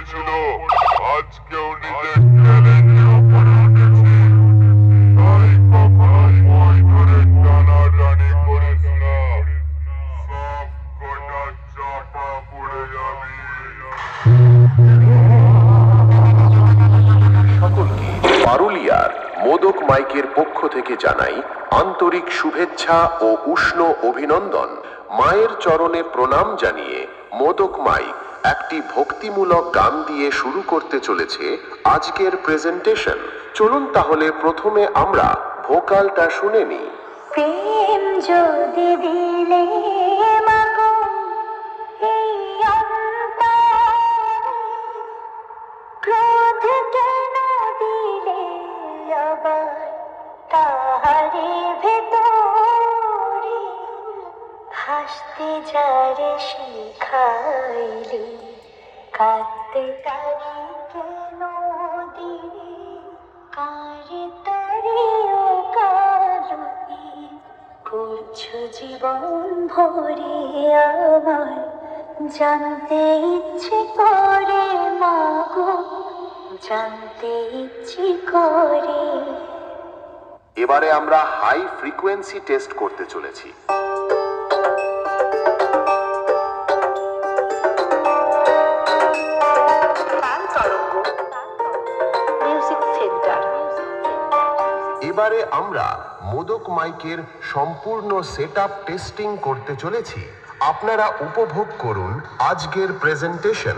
হয়েছিল আজকেও নিজের চ্যালেঞ্জের উপরে উঠেছি। তাই কখনো মই ধরে টানাটানি করিস না সব কটা চাটা পড়ে যাবি। পারুলিয়ার মোদক মাইকের পক্ষ থেকে জানাই আন্তরিক শুভেচ্ছা ও উষ্ণ অভিনন্দন। মায়ের চরণে প্রণাম জানিয়ে মোদক মাইক একটি ভক্তিমূলক গান দিয়ে শুরু করতে চলেছে আজকের প্রেজেন্টেশন চলুন তাহলে প্রথমে আমরা ভোকালটা শুনে নিই। প্রেম যদি দিলে মাগো হাসতে যারে শিখাইলে, কাঁদতে তারি কেন দিলে কারে তারি ও কারণে? করছ জীবন ভরে আমার, জানতে ইচ্ছে করে মাগো, জানতে ইচ্ছে করে। এবারে আমরা হাই ফ্রিকোয়েন্সি টেস্ট করতে চলেছি। এবারে আমরা মোদক মাইকের সম্পূর্ণ সেট টেস্টিং করতে চলেছি। আপনারা উপভোগ করুন আজকের presentation.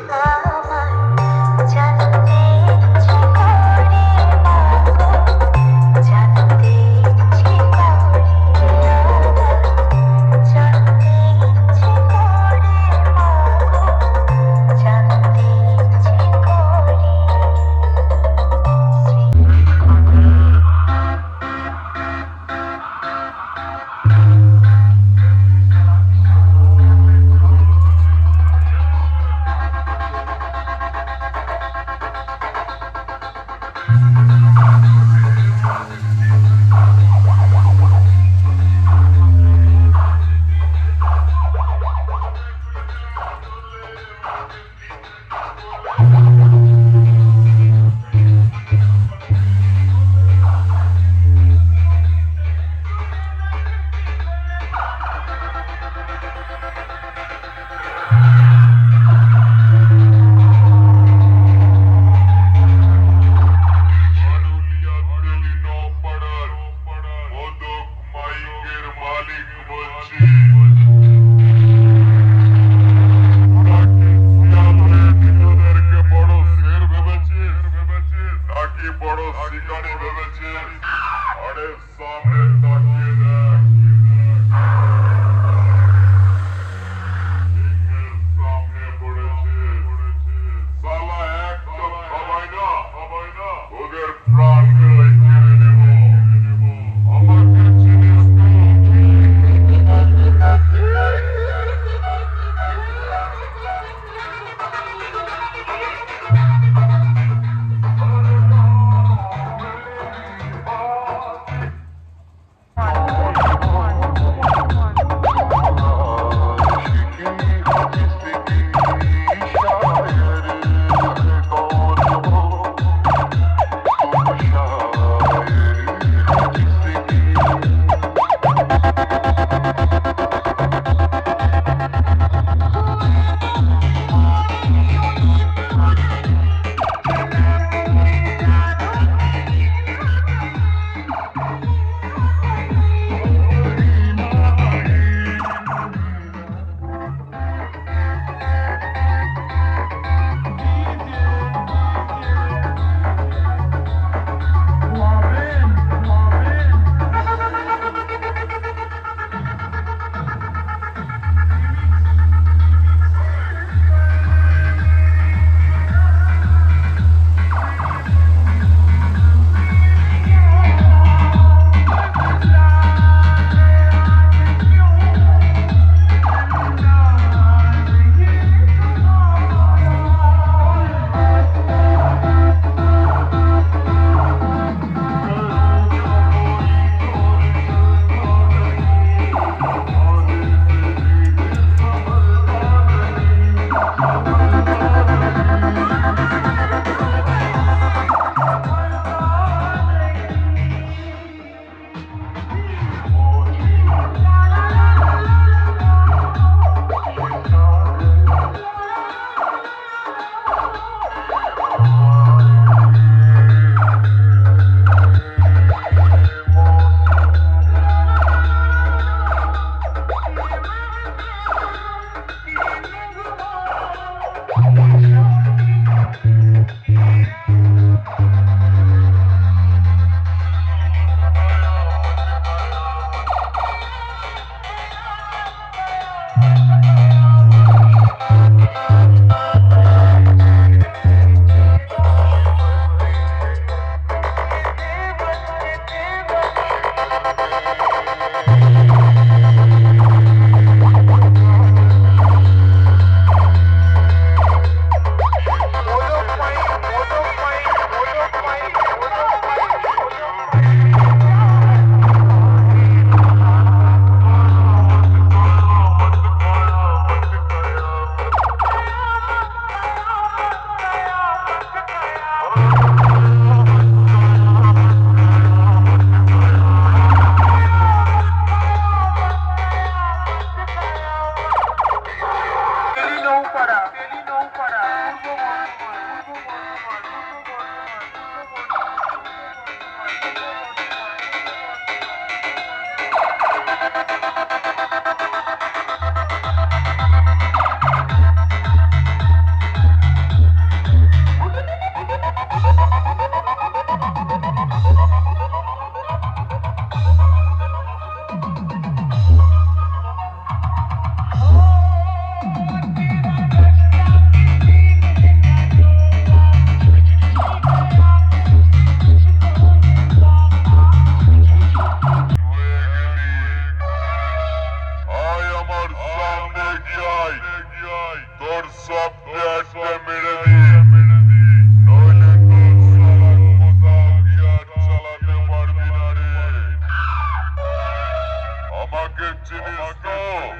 Marcão,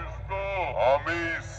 a missa.